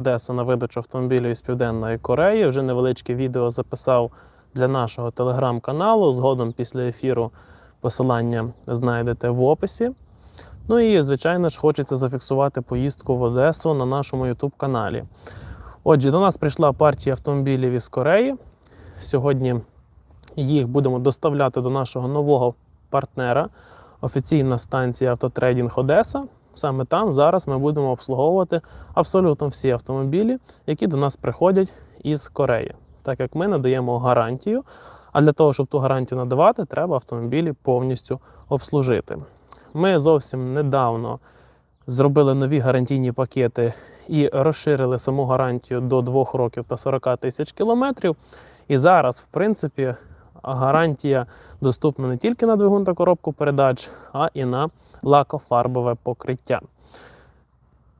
Одесу на видачу автомобілів із Південної Кореї. Вже невеличке відео записав для нашого телеграм-каналу. Згодом після ефіру посилання знайдете в описі. Ну і, звичайно ж, хочеться зафіксувати поїздку в Одесу на нашому YouTube каналі. Отже, до нас прийшла партія автомобілів із Кореї. Сьогодні їх будемо доставляти до нашого нового партнера, офіційна станція Автотрейдінг Одеса. Саме там зараз ми будемо обслуговувати абсолютно всі автомобілі, які до нас приходять із Кореї, так як ми надаємо гарантію. А для того, щоб ту гарантію надавати, треба автомобілі повністю обслужити. Ми зовсім недавно зробили нові гарантійні пакети і розширили саму гарантію до 2 років та 40 тисяч кілометрів. І зараз, в принципі, гарантія доступна не тільки на двигун та коробку передач, а і на лакофарбове покриття.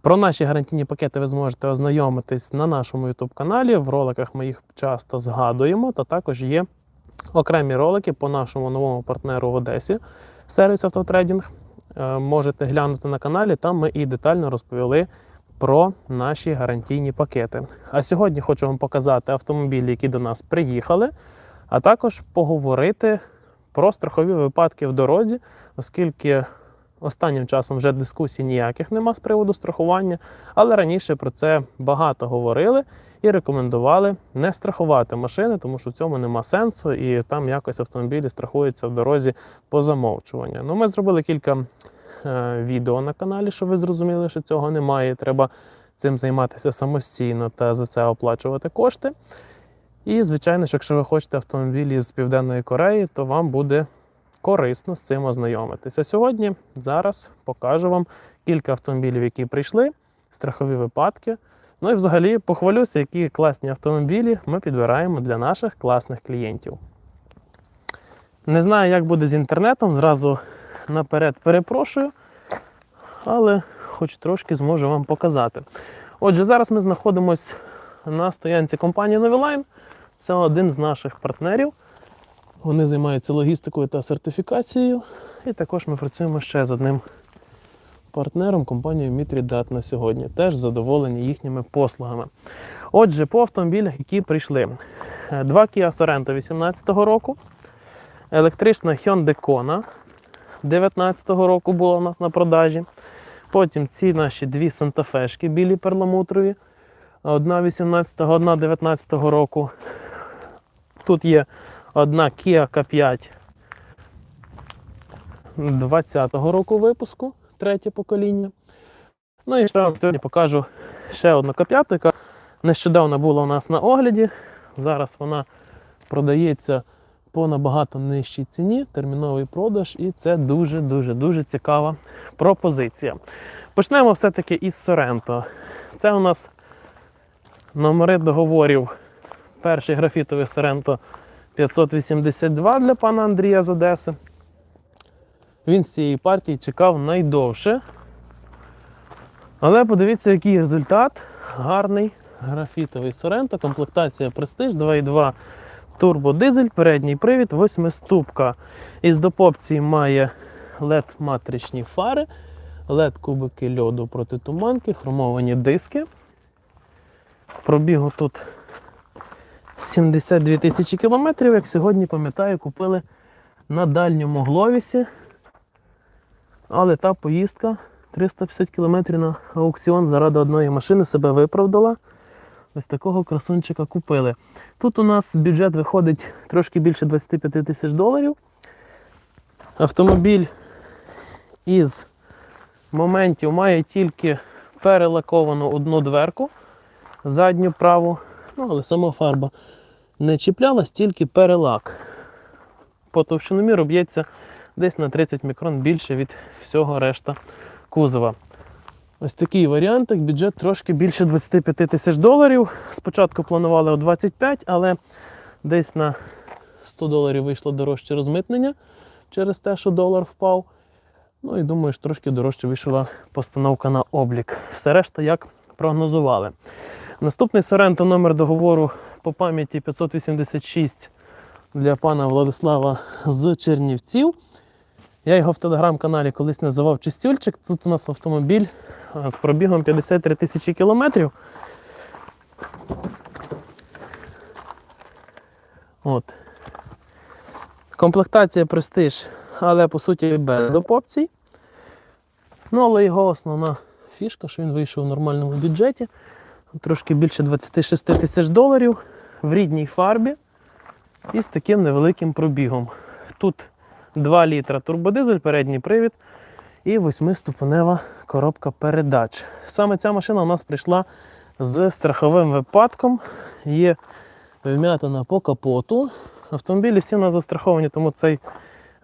Про наші гарантійні пакети ви зможете ознайомитись на нашому YouTube каналі. В роликах ми їх часто згадуємо, та також є окремі ролики по нашому новому партнеру в Одесі сервіс Автотрейдінг. Е, Можете глянути на каналі, там ми і детально розповіли про наші гарантійні пакети. А сьогодні хочу вам показати автомобілі, які до нас приїхали, а також поговорити про страхові випадки в дорозі, оскільки останнім часом вже дискусій ніяких нема з приводу страхування, але раніше про це багато говорили і рекомендували не страхувати машини, тому що в цьому нема сенсу, і там якось автомобілі страхуються в дорозі по замовчуванню. Ну, ми зробили кілька е, відео на каналі, щоб ви зрозуміли, що цього немає. Треба цим займатися самостійно та за це оплачувати кошти. І, звичайно, що якщо ви хочете автомобілі з Південної Кореї, то вам буде корисно з цим ознайомитися. Сьогодні зараз покажу вам кілька автомобілів, які прийшли, страхові випадки. Ну і взагалі похвалюся, які класні автомобілі ми підбираємо для наших класних клієнтів. Не знаю, як буде з інтернетом, зразу наперед перепрошую, але хоч трошки зможу вам показати. Отже, зараз ми знаходимося на стоянці компанії Noviline. Це один з наших партнерів. Вони займаються логістикою та сертифікацією. І також ми працюємо ще з одним партнером компанією Мітрідат на сьогодні. Теж задоволені їхніми послугами. Отже, по автомобілях, які прийшли. Два Kia Sorento 2018 року, електрична Hyundai Kona 2019 року була у нас на продажі. Потім ці наші дві Санта-Фешки білі перламутрові. Одна 18, одна 19 року. Тут є одна Kia K5 20 року випуску, третє покоління. Ну і ще вам сьогодні покажу ще одну К5, яка нещодавно була у нас на огляді. Зараз вона продається по набагато нижчій ціні, терміновий продаж, і це дуже-дуже дуже цікава пропозиція. Почнемо все-таки із Соренто. Це у нас номери договорів. Перший графітовий Соренто 582 для пана Андрія з Одеси. Він з цієї партії чекав найдовше. Але подивіться, який результат. Гарний графітовий Соренто, комплектація Prestige 2.2 турбодизель, передній привід, восьмиступка. Із допопції має LED-матричні фари, LED-кубики льоду проти туманки, хромовані диски. Пробігу тут 72 тисячі кілометрів, як сьогодні, пам'ятаю, купили на дальньому гловісі. Але та поїздка 350 кілометрів на аукціон заради одної машини себе виправдала. Ось такого красунчика купили. Тут у нас бюджет виходить трошки більше 25 тисяч доларів. Автомобіль із моментів має тільки перелаковану одну дверку, задню праву, ну, але сама фарба не чіплялась, тільки перелак. По товщиноміру б'ється десь на 30 мікрон більше від всього решта кузова. Ось такий варіантик, бюджет трошки більше 25 тисяч доларів. Спочатку планували о 25, але десь на 100 доларів вийшло дорожче розмитнення через те, що долар впав. Ну і думаю, що трошки дорожче вийшла постановка на облік. Все решта як прогнозували. Наступний Соренто номер договору по пам'яті 586 для пана Владислава з Чернівців. Я його в телеграм-каналі колись називав Чистюльчик. Тут у нас автомобіль з пробігом 53 тисячі кілометрів. От. Комплектація престиж, але по суті без допопцій. Ну, але його основна фішка, що він вийшов в нормальному бюджеті. Трошки більше 26 тисяч доларів в рідній фарбі і з таким невеликим пробігом. Тут 2 літра турбодизель, передній привід і 8-ступенева коробка передач. Саме ця машина у нас прийшла з страховим випадком. Є вм'ятина по капоту. Автомобілі всі у нас застраховані, тому цей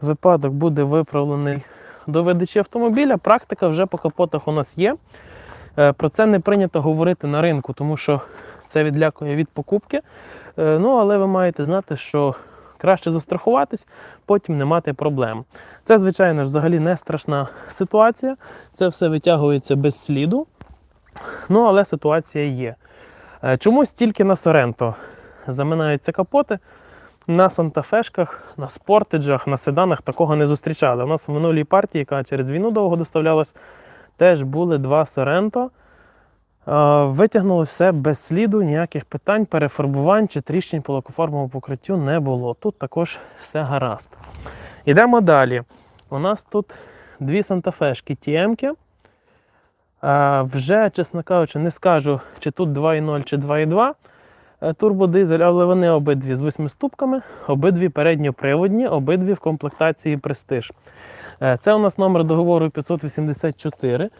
випадок буде виправлений до видачі автомобіля. Практика вже по капотах у нас є. Е, Про це не прийнято говорити на ринку, тому що це відлякує від покупки. Е, Ну, але ви маєте знати, що краще застрахуватись, потім не мати проблем. Це, звичайно ж, взагалі не страшна ситуація. Це все витягується без сліду. Ну, але ситуація є. Е, Чомусь тільки на Соренто заминаються капоти. На Сантафешках, на спортеджах, на седанах такого не зустрічали. У нас в минулій партії, яка через війну довго доставлялась, теж були два Соренто. Е, Витягнули все без сліду, ніяких питань, перефарбувань чи тріщин по лакофарбовому покриттю не було. Тут також все гаразд. Йдемо далі. У нас тут дві Сантафешки TM-ки. Е, Вже, чесно кажучи, не скажу, чи тут 2.0 чи 2.2 е, турбодизель, але вони обидві з восьми ступками, обидві передньоприводні, обидві в комплектації Prestige. Е, Це у нас номер договору 584.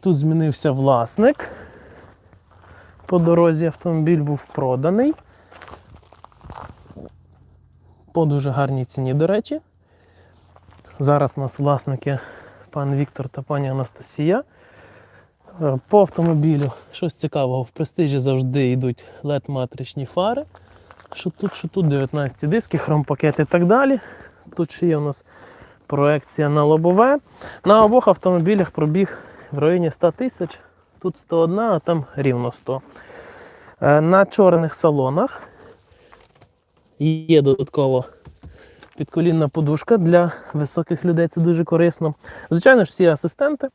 Тут змінився власник. По дорозі автомобіль був проданий. По дуже гарній ціні, до речі. Зараз у нас власники пан Віктор та пані Анастасія. Е, По автомобілю щось цікавого. В престижі завжди йдуть LED-матричні фари. Що тут, що тут 19 диски, хромпакет і так далі. Тут ще є у нас проекція на лобове. На обох автомобілях пробіг в районі 100 тисяч. Тут 101, а там рівно 100. Е, На чорних салонах є додатково підколінна подушка для високих людей. Це дуже корисно. Звичайно ж, всі асистенти.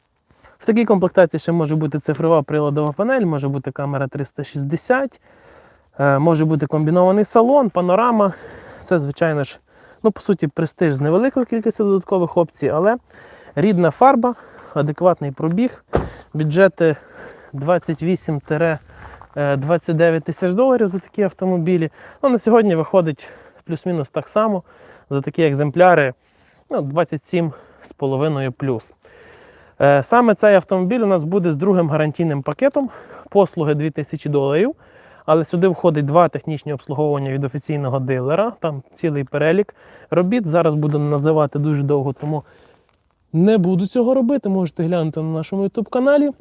В такій комплектації ще може бути цифрова приладова панель, може бути камера 360, е, може бути комбінований салон, панорама. Це, звичайно ж, ну, по суті, престиж з невеликою кількістю додаткових опцій, але рідна фарба, адекватний пробіг, бюджети 28-29 тисяч доларів за такі автомобілі. Ну, на сьогодні виходить плюс-мінус так само за такі екземпляри ну, 27,5 плюс. Е, Саме цей автомобіль у нас буде з другим гарантійним пакетом, послуги 2000 доларів. Але сюди входить два технічні обслуговування від офіційного дилера, там цілий перелік робіт. Зараз буду називати дуже довго, тому не буду цього робити. Можете глянути на нашому YouTube каналі.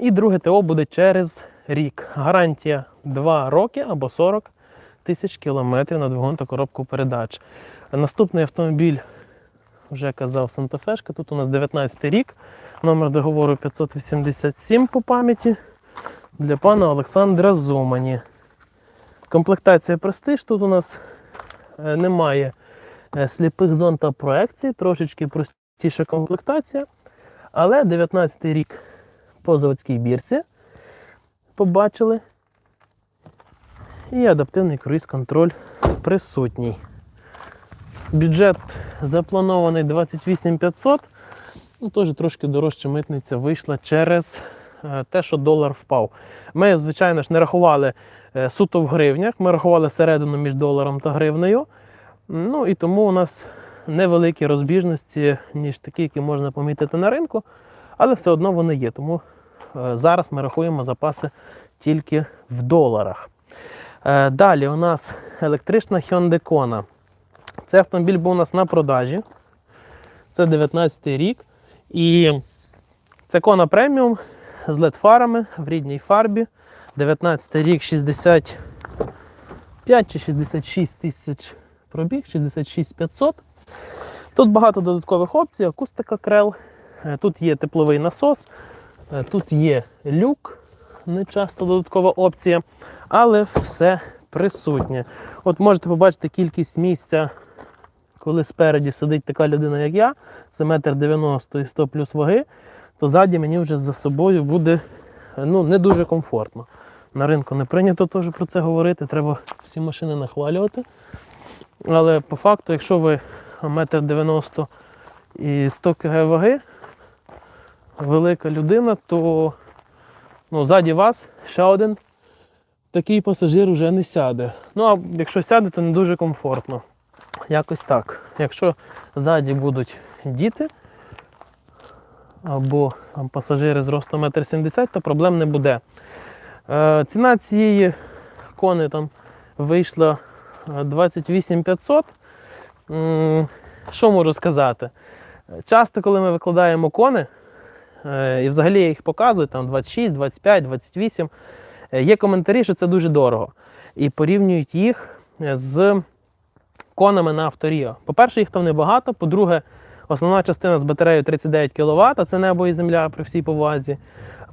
І друге ТО буде через рік. Гарантія 2 роки або 40 тисяч кілометрів на двигун та коробку передач. Наступний автомобіль, вже казав Сантафешка. Тут у нас 19 рік, номер договору 587 по пам'яті для пана Олександра Зумані. Комплектація престиж. Тут у нас е, немає е, сліпих зон та проекцій, трошечки простіша комплектація. Але 19 рік по заводській бірці побачили. І адаптивний круїз-контроль присутній. Бюджет запланований 28 500. Ну, теж трошки дорожча митниця вийшла через те, що долар впав. Ми, звичайно ж, не рахували е, суто в гривнях, ми рахували середину між доларом та гривнею. Ну і тому у нас невеликі розбіжності, ніж такі, які можна помітити на ринку, але все одно вони є. Тому е, зараз ми рахуємо запаси тільки в доларах. Е, Далі у нас електрична Hyundai Kona. Цей автомобіль був у нас на продажі. Це 19 рік. І це Kona преміум з LED-фарами в рідній фарбі. 19 рік 65 чи 66 тисяч пробіг, 66 500. Тут багато додаткових опцій, акустика крел. Е, Тут є тепловий насос, е, тут є люк, не часто додаткова опція, але все присутнє. От можете побачити кількість місця, коли спереді сидить така людина, як я, це метр 90 і 100 плюс ваги, то ззаді мені вже за собою буде ну, не дуже комфортно. На ринку не прийнято теж про це говорити, треба всі машини нахвалювати. Але по факту, якщо ви 1,90 м і 100 кг ваги, велика людина, то ну, ззаді вас ще один такий пасажир вже не сяде. Ну а якщо сяде, то не дуже комфортно. Якось так. Якщо ззаді будуть діти або там, пасажири з ростом 1,70 м, то проблем не буде. Е, ціна цієї кони там вийшла е, 28 500. М, Що можу сказати? Часто, коли ми викладаємо кони, е, і взагалі я їх показую, там 26, 25, 28, е, є коментарі, що це дуже дорого. І порівнюють їх е, з конами на авторіо. По-перше, їх там небагато. По-друге, основна частина з батареєю 39 кВт, це небо і земля при всій повазі.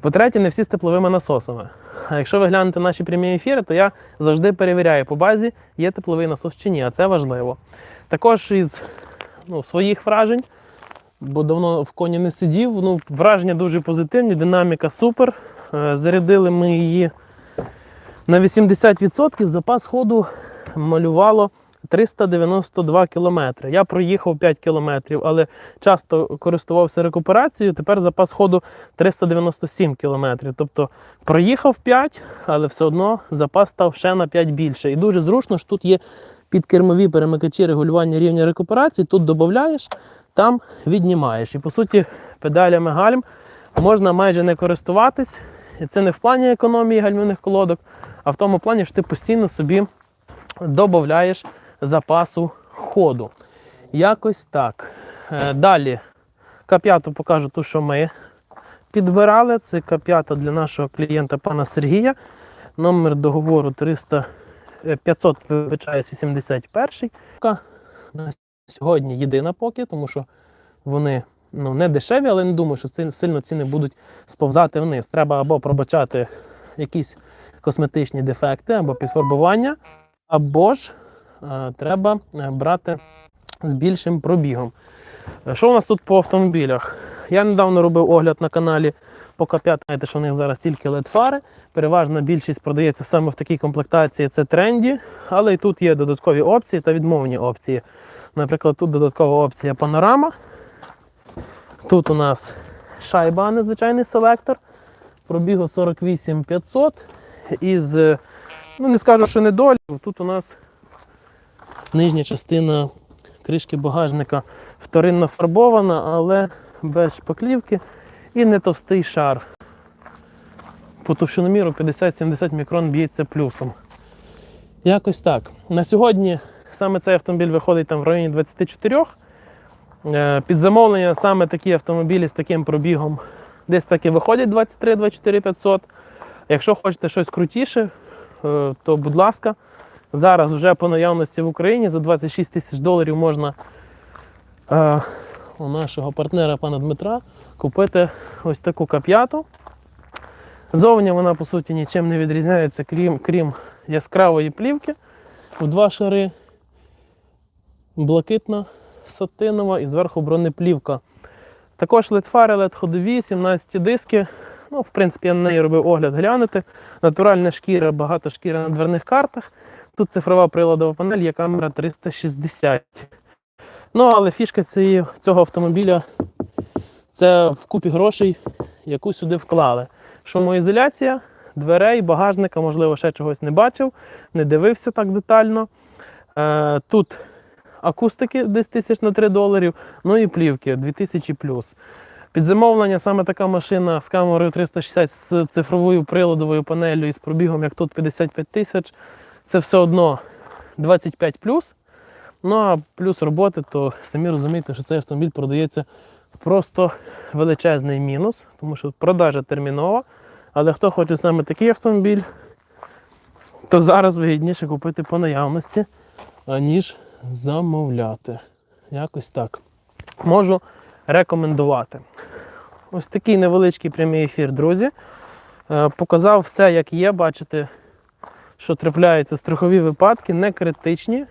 По-третє, не всі з тепловими насосами. А якщо ви глянете наші прямі ефіри, то я завжди перевіряю по базі, є тепловий насос чи ні, а це важливо. Також із ну, своїх вражень, бо давно в коні не сидів. Ну, враження дуже позитивні, динаміка супер. Е, Зарядили ми її на 80%, запас ходу малювало 392 кілометри. Я проїхав 5 кілометрів, але часто користувався рекуперацією. Тепер запас ходу 397 кілометрів. Тобто проїхав 5, але все одно запас став ще на 5 більше. І дуже зручно, що тут є підкермові перемикачі регулювання рівня рекуперації. Тут додаєш, там віднімаєш. І по суті, педалями гальм можна майже не користуватись. Це не в плані економії гальмівних колодок, а в тому плані, що ти постійно собі додаєш запасу ходу. Якось так. Е, Далі К5 покажу ту, що ми підбирали. Це К5 для нашого клієнта пана Сергія. Номер договору 300, е, 500, вибачаюсь, 81. На сьогодні єдина поки, тому що вони ну, не дешеві, але не думаю, що сильно ціни будуть сповзати вниз. Треба або пробачати якісь косметичні дефекти, або підфарбування, або ж треба е, брати з більшим пробігом. Е, Що у нас тут по автомобілях? Я недавно робив огляд на каналі по К5, знаєте, що у них зараз тільки LED-фари. Переважна більшість продається саме в такій комплектації, це тренді, але і тут є додаткові опції та відмовні опції. Наприклад, тут додаткова опція панорама. Тут у нас шайба, а не селектор. Пробігу 48 500. Із, е, ну не скажу, що недоліків. Тут у нас нижня частина кришки багажника вторинно фарбована, але без шпаклівки і не товстий шар. По товщиноміру 50-70 мікрон б'ється плюсом. Якось так. На сьогодні саме цей автомобіль виходить там в районі 24. Е, Під замовлення саме такі автомобілі з таким пробігом десь таки виходять 23-24 500. Якщо хочете щось крутіше, е, то будь ласка, зараз вже по наявності в Україні за 26 тисяч доларів можна е, у нашого партнера пана Дмитра купити ось таку кап'яту. Зовні вона по суті нічим не відрізняється, крім, крім яскравої плівки в два шари. Блакитна, сатинова і зверху бронеплівка. Також LED-фари, LED-ходові, 17 диски. Ну, в принципі, я на неї робив огляд глянути. Натуральна шкіра, багато шкіра на дверних картах. Тут цифрова приладова панель, є камера 360. Ну, але фішка цієї, цього автомобіля це вкупі грошей, яку сюди вклали. Шумоізоляція дверей, багажника, можливо, ще чогось не бачив, не дивився так детально. Е, тут акустики десь тисяч на 3 доларів, ну і плівки 2000 плюс. Під замовлення саме така машина з камерою 360 з цифровою приладовою панелью і з пробігом, як тут 55 тисяч, це все одно 25 плюс. Ну а плюс роботи, то самі розумієте, що цей автомобіль продається просто величезний мінус, тому що продажа термінова. Але хто хоче саме такий автомобіль, то зараз вигідніше купити по наявності, аніж замовляти. Якось так. Можу рекомендувати. Ось такий невеличкий прямий ефір, друзі. Е, Показав все, як є. Бачите, що трапляються страхові випадки, не критичні.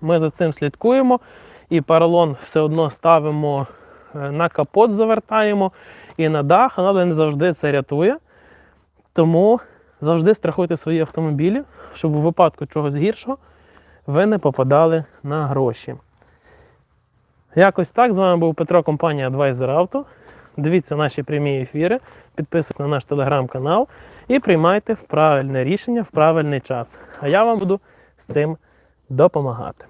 Ми за цим слідкуємо. І паралон все одно ставимо е, на капот, завертаємо і на дах, але не завжди це рятує. Тому Завжди страхуйте свої автомобілі, щоб у випадку чогось гіршого ви не попадали на гроші. Якось так. З вами був Петро, компанія Advisor Auto. Дивіться наші прямі ефіри, підписуйтесь на наш телеграм-канал і приймайте правильне рішення в правильний час. А я вам буду з цим допомагати.